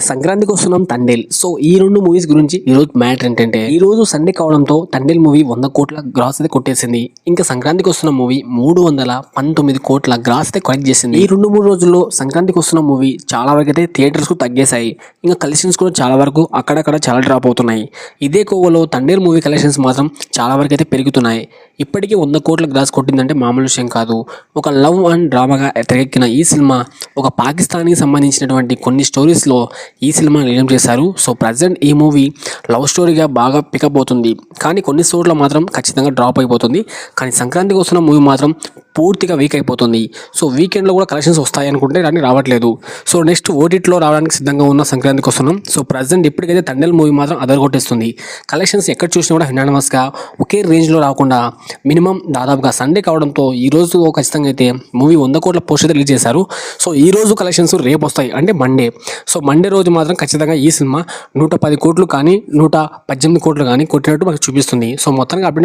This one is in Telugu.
సంక్రాంతికి వస్తున్నాం తండేల్. సో ఈ రెండు మూవీస్ గురించి ఈ రోజు మ్యాటర్ ఏంటంటే ఈ రోజు సండే కావడంతో తండేల్ మూవీ వంద కోట్ల గ్రాస్ అయితే కొట్టేసింది. ఇంకా సంక్రాంతికి వస్తున్న మూవీ మూడు వందల పంతొమ్మిది కోట్ల గ్రాస్ అయితే కలెక్ట్ చేసింది. ఈ రెండు మూడు రోజుల్లో సంక్రాంతికి వస్తున్న మూవీ చాలా వరకు అయితే థియేటర్స్కు తగ్గేశాయి. ఇంకా కలెక్షన్స్ కూడా చాలా వరకు అక్కడక్కడ చాలా డ్రాప్ అవుతున్నాయి. ఇదే కోవలో తండేల్ మూవీ కలెక్షన్స్ మాత్రం చాలా వరకు అయితే పెరుగుతున్నాయి. ఇప్పటికీ వంద కోట్ల గ్రాస్ కొట్టిందంటే మామూలు విషయం కాదు. ఒక లవ్ అండ్ డ్రామాగా తెరకెక్కిన ఈ సినిమా ఒక పాకిస్తాన్కి సంబంధించినటువంటి కొన్ని స్టోరీస్లో ఈ సినిమా నిర్ణయం చేశారు. సో ప్రజెంట్ ఈ మూవీ లవ్ స్టోరీగా బాగా పికప్ అవుతుంది. కానీ కొన్ని చోట్ల మాత్రం ఖచ్చితంగా డ్రాప్ అయిపోతుంది. కానీ సంక్రాంతికి వస్తున్న మూవీ మాత్రం పూర్తిగా వీక్ అయిపోతుంది. సో వీకెండ్లో కూడా కలెక్షన్స్ వస్తాయి అనుకుంటే కానీ రావట్లేదు. సో నెక్స్ట్ ఓటీటీలో రావడానికి సిద్ధంగా ఉన్న సంక్రాంతికి వస్తున్నాం. సో ప్రజెంట్ ఇప్పటికైతే తండ్రి మూవీ మాత్రం అదరగొట్టేస్తుంది. కలెక్షన్స్ ఎక్కడ చూసినా కూడా హినానమస్గా ఒకే రేంజ్లో రాకుండా మినిమం దాదాపుగా సండే కావడంతో ఈ రోజు ఖచ్చితంగా అయితే మూవీ వంద కోట్ల పోస్ట్ అయితే రిలీజ్ చేశారు. సో ఈ రోజు కలెక్షన్స్ రేపు వస్తాయి. అంటే మండే సో మండే రోజు మాత్రం ఖచ్చితంగా ఈ సినిమా నూట పది కోట్లు కానీ నూట పద్దెనిమిది కోట్లు కానీ కొట్టినట్టు మనకు చూపిస్తుంది. సో మొత్తంగా అప్డేట్